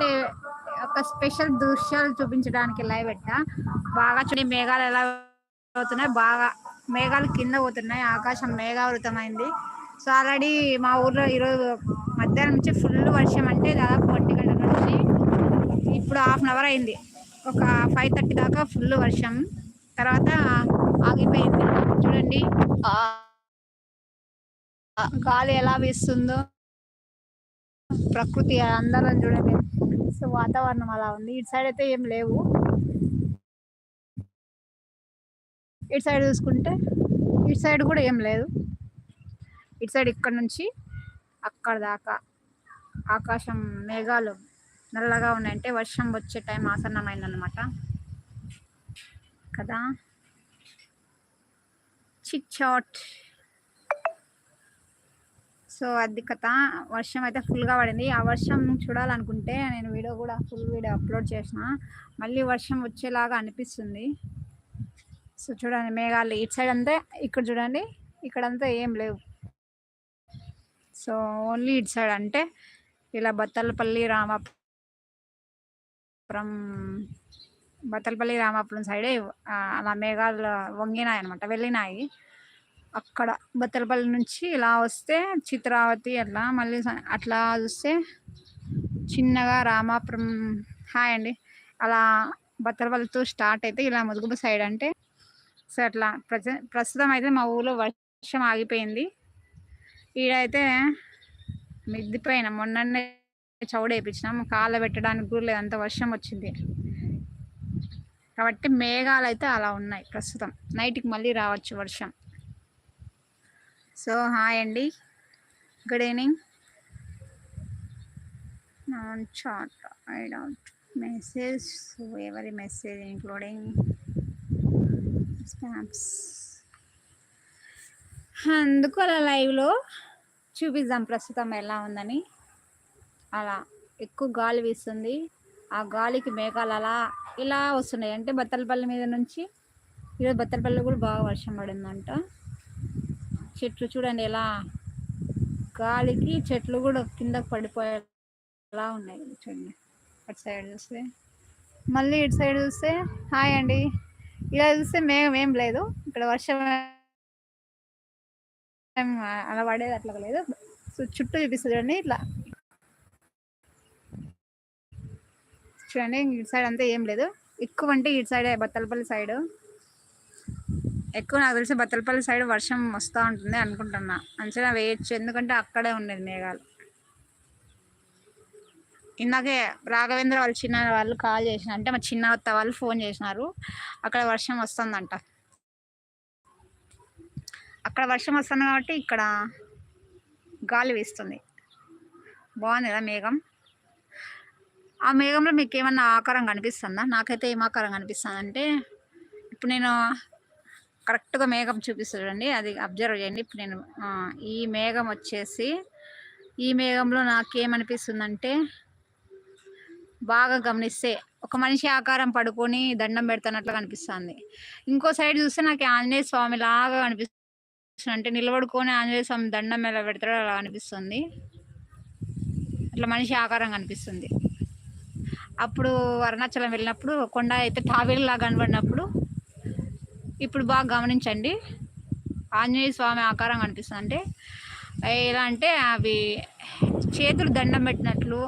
అంటే ఒక స్పెషల్ దృశ్యాలు చూపించడానికి లైవ్ పెట్టా. బాగా చూడండి మేఘాలు ఎలా అవుతున్నాయి బాగా మేఘాలు కింద పోతున్నాయి ఆకాశం మేఘావృతమైంది. సో ఆల్రెడీ మా ఊర్లో ఈరోజు మధ్యాహ్నం నుంచి ఫుల్ వర్షం అంటే దాదాపు ఒంటి గంట నుంచి ఇప్పుడు హాఫ్ అన్ అవర్ అయింది. ఒక ఫైవ్ థర్టీ దాకా ఫుల్ వర్షం. తర్వాత ఆగిపోయింది. చూడండి. గాలి ఎలా వీస్తుందో ప్రకృతి అందరం చూడండి. సో వాతావరణం అలా ఉంది. ఇటు సైడ్ అయితే ఏం లేవు. ఇటు సైడ్ చూసుకుంటే ఇటు సైడ్ కూడా ఏం లేదు. ఇటు సైడ్ ఇక్కడ నుంచి అక్కడ దాకా ఆకాశం మేఘాలు నల్లగా ఉన్నాయంటే వర్షం వచ్చే టైం ఆసన్నమైందనమాట కదా? చిక్ చాట్. సో అది కథ. వర్షం అయితే ఫుల్గా పడింది. ఆ వర్షం చూడాలనుకుంటే నేను వీడియో కూడా ఫుల్ వీడియో అప్లోడ్ చేసిన. మళ్ళీ వర్షం వచ్చేలాగా అనిపిస్తుంది. సో చూడండి మేఘాలు. ఇటు సైడ్ అంతా ఇక్కడ చూడండి. ఇక్కడంతా ఏం లేవు. సో ఓన్లీ ఇటు సైడ్ అంటే ఇలా బత్తలపల్లి రామాపురం బత్తలపల్లి రామాపురం సైడే అలా మేఘాలు వంగినాయి అనమాట వెళ్ళినాయి. అక్కడ బత్తలపల్లి నుంచి ఇలా వస్తే చిత్రావతి అట్లా మళ్ళీ అట్లా చూస్తే చిన్నగా రామాపురం. హాయ్ అండి. అలా బత్తలపల్లితో స్టార్ట్ అయితే ఇలా ముదుగుబ సైడ్ అంటే సో అట్లా ప్రజ ప్రస్తుతం అయితే మా ఊళ్ళో వర్షం ఆగిపోయింది. ఈడైతే మిద్దిపోయిన మొన్ననే చౌడ వేయించినాం కాళ్ళ పెట్టడానికి కూడా లేదు అంత వర్షం వచ్చింది. కాబట్టి మేఘాలు అయితే అలా ఉన్నాయి ప్రస్తుతం. నైట్కి మళ్ళీ రావచ్చు వర్షం. సో హాయ్ అండి. Good evening chat I doubt message ఎవరి మెసేజ్ ఇంక్లూడింగ్ స్పామ్స్ అందుకు అలా లైవ్లో చూపిద్దాం ప్రస్తుతం ఎలా ఉందని. అలా ఎక్కువ గాలి వీస్తుంది. ఆ గాలికి మేఘాలు అలా ఇలా వస్తున్నాయి. అంటే బత్తలపల్లి మీద నుంచి ఈరోజు బత్తలపల్లి కూడా బాగా వర్షం పడిందంట. చెట్లు చూడండి ఎలా గాలికి చెట్లు కూడా కిందకు పడిపోయేలా ఉన్నాయి. చూడండి. అటు సైడ్ చూస్తే మళ్ళీ ఇటు సైడ్ చూస్తే హాయ్ అండి. ఇలా చూస్తే మేము ఏం లేదు. ఇక్కడ వర్షం అలా పడేది అట్లా లేదు. సో చుట్టూ చూపిస్తుంది చూడండి ఇట్లా. చూడండి ఇటు సైడ్ అంతా ఏం లేదు. ఎక్కువ అంటే ఇటు సైడ్ బత్తలపల్లి సైడ్. ఎక్కువ నాకు తెలిసి బత్తలపల్లి సైడ్ వర్షం వస్తూ ఉంటుంది అనుకుంటున్నా. అంచనా వేయచ్చు. ఎందుకంటే అక్కడే ఉండేది మేఘాలు. ఇందాకే రాఘవేంద్ర వాళ్ళు చిన్న వాళ్ళు కాల్ చేసిన అంటే మా చిన్న అత్త వాళ్ళు ఫోన్ చేసినారు. అక్కడ వర్షం వస్తుందంట. అక్కడ వర్షం వస్తుంది కాబట్టి ఇక్కడ గాలి వీస్తుంది. బాగుంది కదా మేఘం? ఆ మేఘంలో మీకు ఏమన్నా ఆకారం కనిపిస్తుందా? నాకైతే ఏం ఆకారం కనిపిస్తుందంటే ఇప్పుడు నేను కరెక్ట్గా మేఘం చూపిస్తాడండి. అది అబ్జర్వ్ చేయండి. ఇప్పుడు నేను ఈ మేఘం వచ్చేసి ఈ మేఘంలో నాకేమనిపిస్తుందంటే బాగా గమనిస్తే ఒక మనిషి ఆకారం పడుకొని దండం పెడుతున్నట్లు కనిపిస్తుంది ఇంకో సైడ్ చూస్తే నాకు ఆంజనేయ స్వామి లాగా కనిపిస్తుంది అంటే నిలబడుకొని ఆంజనేయ స్వామి దండం ఎలా పెడతాడో అలా అనిపిస్తుంది. అట్లా మనిషి ఆకారం కనిపిస్తుంది అప్పుడు అరుణాచలం వెళ్ళినప్పుడు కొండ అయితే తాబేలు లాగా కనబడినప్పుడు ఇప్పుడు బాగా గమనించండి. ఆంజనేయ స్వామి ఆకారం కనిపిస్తుంది అంటే ఎలా అంటే అవి చేతులు దండం పెట్టినట్లు.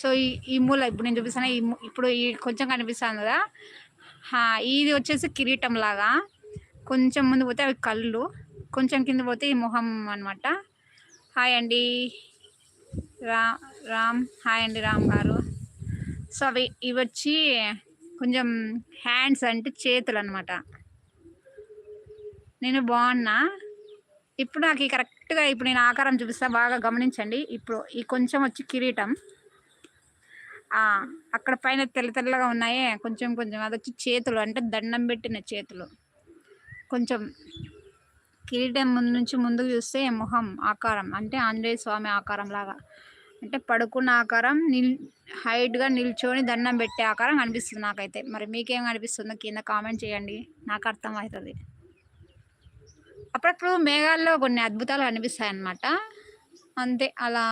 సో ఈ ఈ మూల ఇప్పుడు నేను చూపిస్తాను ఈ ఇప్పుడు ఈ కొంచెం కనిపిస్తుంది కదా? ఇది వచ్చేసి కిరీటం లాగా కొంచెం ముందు పోతే అవి కళ్ళు కొంచెం కింద పోతే ఈ మొహం అనమాట హాయ్ అండి. రా రామ్ హాయ్ అండి రామ్ గారు. సో అవి ఇవి వచ్చి కొంచెం హ్యాండ్స్ అంటే చేతులు అనమాట నేను బాగున్నా. ఇప్పుడు నాకు ఈ కరెక్ట్గా ఇప్పుడు నేను ఆకారం చూపిస్తా బాగా గమనించండి. ఇప్పుడు ఈ కొంచెం వచ్చి కిరీటం. అక్కడ పైన తెల్ల తెల్లగా ఉన్నాయే. కొంచెం కొంచెం అది వచ్చి చేతులు అంటే దండం పెట్టిన చేతులు. కొంచెం కిరీటం ముందు నుంచి ముందుకు చూస్తే మొహం ఆకారం అంటే ఆంజనేయ స్వామి ఆకారం లాగా. అంటే పడుకున్న ఆకారం నిల్ హైట్గా నిల్చొని దండం పెట్టే ఆకారం కనిపిస్తుంది నాకైతే. మరి మీకేం కనిపిస్తుందో కింద కామెంట్ చేయండి. నాకు అర్థమవుతుంది అప్పుడప్పుడు మేఘాల్లో కొన్ని అద్భుతాలు కనిపిస్తాయి అన్నమాట అంతే అలా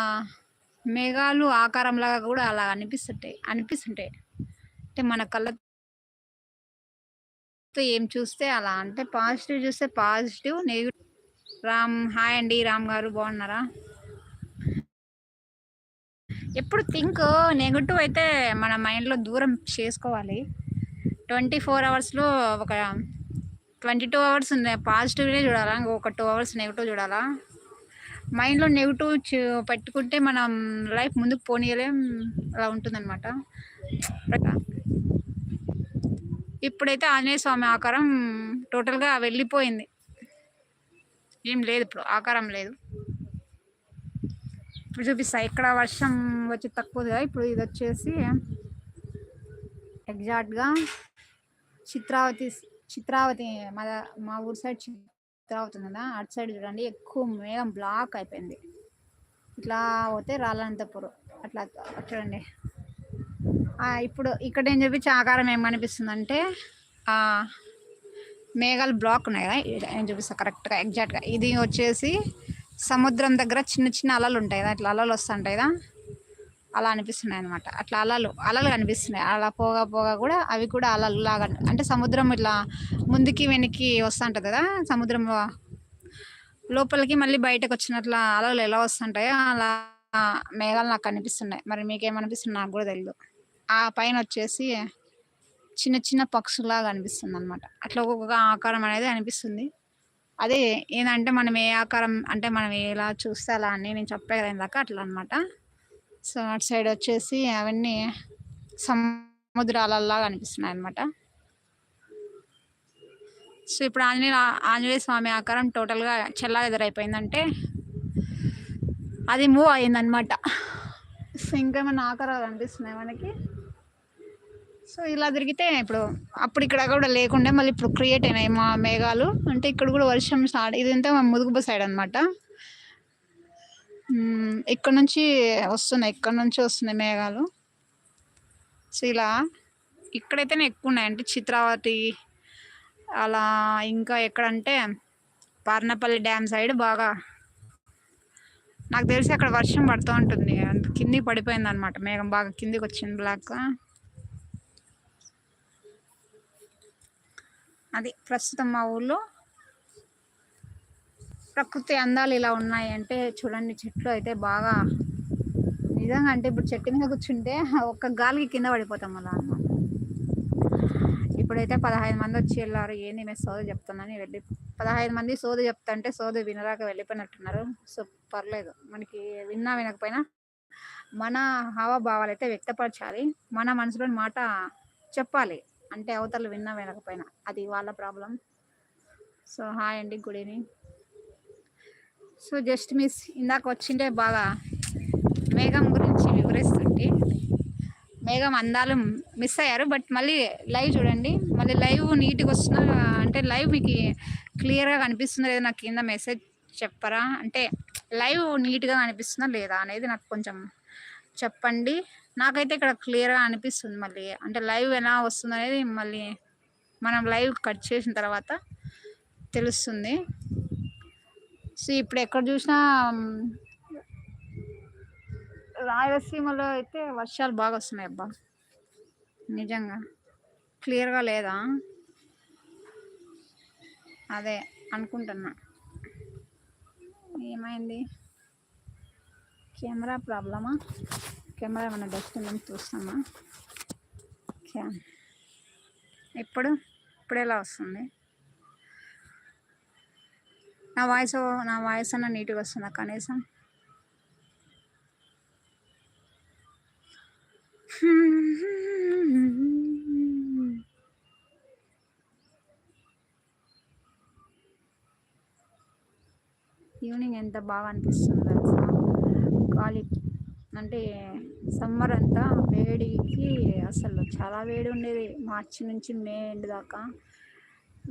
మేఘాలు ఆకారంలాగా కూడా అలా అనిపిస్తుంటాయి అనిపిస్తుంటాయి. అంటే మన కళ్ళతో ఏం చూస్తే అలా అంటే పాజిటివ్ చూస్తే పాజిటివ్ నెగిటివ్. రామ్ హాయ్ అండి రామ్ గారు బాగున్నారా? ఎప్పుడు థింక్ నెగిటివ్ అయితే మన మైండ్లో దూరం చేసుకోవాలి. ట్వంటీ ఫోర్ అవర్స్లో ఒక ట్వంటీ టూ అవర్స్ పాజిటివ్నే చూడాలా? ఇంకొక టూ అవర్స్ నెగిటివ్ చూడాలా? మైండ్లో నెగిటివ్ పెట్టుకుంటే మనం లైఫ్ ముందుకు పోనీయలేం. అలా ఉంటుందన్నమాట. ఇప్పుడైతే ఆంజనేయ స్వామి ఆకారం టోటల్గా వెళ్ళిపోయింది. ఏం లేదు ఇప్పుడు ఆకారం లేదు. ఇప్పుడు చూపిస్తా ఇక్కడ వర్షం వచ్చి తక్కువగా ఇప్పుడు ఇది వచ్చేసి ఎగ్జాక్ట్గా చిత్రావతి చిత్రావతి మా మా ఊరు సైడ్ చిత్రావతి కదా అటు సైడ్ చూడండి ఎక్కువ మేఘం బ్లాక్ అయిపోయింది. ఇట్లా పోతే రాళ్ళంతపురం అట్లా చూడండి. ఇప్పుడు ఇక్కడ ఏం చూపించే ఆకారం ఏం కనిపిస్తుంది అంటే మేఘాలు బ్లాక్ ఉన్నాయి కదా ఏం చూపిస్తా కరెక్ట్గా ఎగ్జాక్ట్గా ఇది వచ్చేసి సముద్రం దగ్గర చిన్న చిన్న అలలు ఉంటాయి కదా ఇట్లా అలలు వస్తుంటాయి కదా. అలా అనిపిస్తున్నాయి అనమాట అట్లా అలలు అలలు కనిపిస్తున్నాయి. అలా పోగా పోగా కూడా అవి కూడా అలలు లాగా అంటే సముద్రం ఇట్లా ముందుకి వెనక్కి వస్తుంటుంది కదా సముద్రం లోపలికి మళ్ళీ బయటకు వచ్చినట్ల అలలు ఎలా వస్తుంటాయో అలా మేఘాలు నాకు కనిపిస్తున్నాయి. మరి మీకేమనిపిస్తుంది? నాకు కూడా తెలియదు ఆ పైన వచ్చేసి చిన్న చిన్న పక్షులాగా అనిపిస్తుంది అనమాట అట్లా ఒక్కొక్క ఆకారం అనేది అనిపిస్తుంది. అదే ఏంటంటే మనం ఏ ఆకారం అంటే మనం ఎలా చూస్తే అలా అని నేను చెప్పే కదా ఇందాక అట్లా అనమాట సో అటు సైడ్ వచ్చేసి అవన్నీ సముద్రాలలాగా అనిపిస్తున్నాయి అనమాట సో ఇప్పుడు ఆంజనేయ ఆంజనేయ స్వామి ఆకారం టోటల్గా చెల్లా ఎదురైపోయిందంటే అది మూవ్ అయిందనమాట సో ఇంకేమైనా ఆకారాలు అనిపిస్తున్నాయి మనకి? సో ఇలా తిరిగితే ఇప్పుడు అప్పుడు ఇక్కడ కూడా లేకుండా మళ్ళీ ఇప్పుడు క్రియేట్ అయినాయి మా మేఘాలు. అంటే ఇక్కడ కూడా వర్షం స్టార్ట్ ఇదంతా మా ముదుగుబ సైడ్ అనమాట ఇక్కడ నుంచి వస్తున్నాయి. ఇక్కడ నుంచి వస్తున్నాయి మేఘాలు. సో ఇలా ఇక్కడైతేనే ఎక్కువ ఉన్నాయి అంటే చిత్రావతి అలా ఇంకా ఎక్కడంటే పార్నపల్లి డ్యామ్ సైడ్ బాగా నాకు తెలిసి అక్కడ వర్షం పడుతూ ఉంటుంది. కిందికి పడిపోయింది అనమాట మేఘం బాగా కిందికి వచ్చింది బ్లాక్. అది ప్రస్తుతం మా ఊళ్ళో ప్రకృతి అందాలు ఇలా ఉన్నాయి అంటే చూడండి చెట్లు అయితే బాగా నిజంగా అంటే ఇప్పుడు చెట్టు మీద కూర్చుంటే ఒక్క గాలికి కింద పడిపోతాం అలా అనమాట ఇప్పుడైతే పదహైదు మంది వచ్చి వెళ్ళారు ఏంది మేము సోద చెప్తుందని వెళ్ళి పదహైదు మంది సోద చెప్తుంటే సోద వినరాక వెళ్ళిపోయినట్టున్నారు. సో పర్లేదు మనకి విన్నా వినకపోయినా మన హావభావాలు అయితే వ్యక్తపరచాలి. మన మనసులోని మాట చెప్పాలి. అంటే అవతల విన్నా వినకపోయినా అది వాళ్ళ ప్రాబ్లం. సో హాయ్ అండి good evening. So just miss ఇందాక వచ్చింటే బాగా మేఘం గురించి వివరిస్తుంటే. మేఘం అందాలు మిస్ అయ్యారు బట్ మళ్ళీ లైవ్ చూడండి. మళ్ళీ లైవ్ నీట్గా వస్తున్నా అంటే లైవ్ మీకు క్లియర్గా కనిపిస్తుందా లేదా నాకు కింద మెసేజ్ చెప్పరా? అంటే లైవ్ నీట్గా కనిపిస్తుందా లేదా అనేది నాకు కొంచెం చెప్పండి. నాకైతే ఇక్కడ క్లియర్గా అనిపిస్తుంది మళ్ళీ. అంటే లైవ్ ఎలా వస్తుంది అనేది మళ్ళీ మనం లైవ్ కట్ చేసిన తర్వాత తెలుస్తుంది. సో ఇప్పుడు ఎక్కడ చూసినా రాయలసీమలో అయితే వర్షాలు బాగా వస్తున్నాయి అబ్బా. నిజంగా. క్లియర్గా లేదా? అదే అనుకుంటున్నా. ఏమైంది? కెమెరా ప్రాబ్లమా? కెమెరా ఏమైనా డస్ట్ ఉందని చూస్తామా? ఇప్పుడు ఇప్పుడు ఎలా వస్తుంది? నా వాయిస్ నా వాయిస్ అన్న నీట్గా వస్తుందా కనీసం? ఈవినింగ్ ఎంత బాగా అనిపిస్తుంది తెలుసా? గాలి అంటే సమ్మర్ అంతా వేడికి అసలు చాలా వేడి ఉండేది. మార్చి నుంచి మే ఎండ్ దాకా.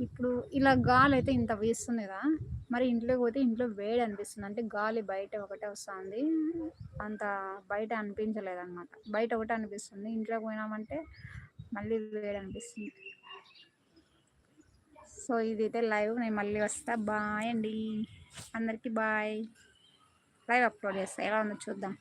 ఇప్పుడు ఇలా గాలి అయితే ఇంత వీస్తుంది కదా? మరి ఇంట్లోకి పోతే ఇంట్లో వేడి అనిపిస్తుంది. అంటే గాలి బయట ఒకటే వస్తుంది. అంత బయట అనిపించలేదు అనమాట బయట ఒకటే అనిపిస్తుంది. ఇంట్లోకి పోయినామంటే మళ్ళీ వేడి అనిపిస్తుంది. సో ఇదైతే లైవ్. నేను మళ్ళీ వస్తా. బాయ్ అండి. అందరికీ బాయ్. లైవ్ అప్లోడ్ చేస్తా. ఎలా ఉందో చూద్దాం.